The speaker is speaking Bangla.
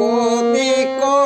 কোতে কো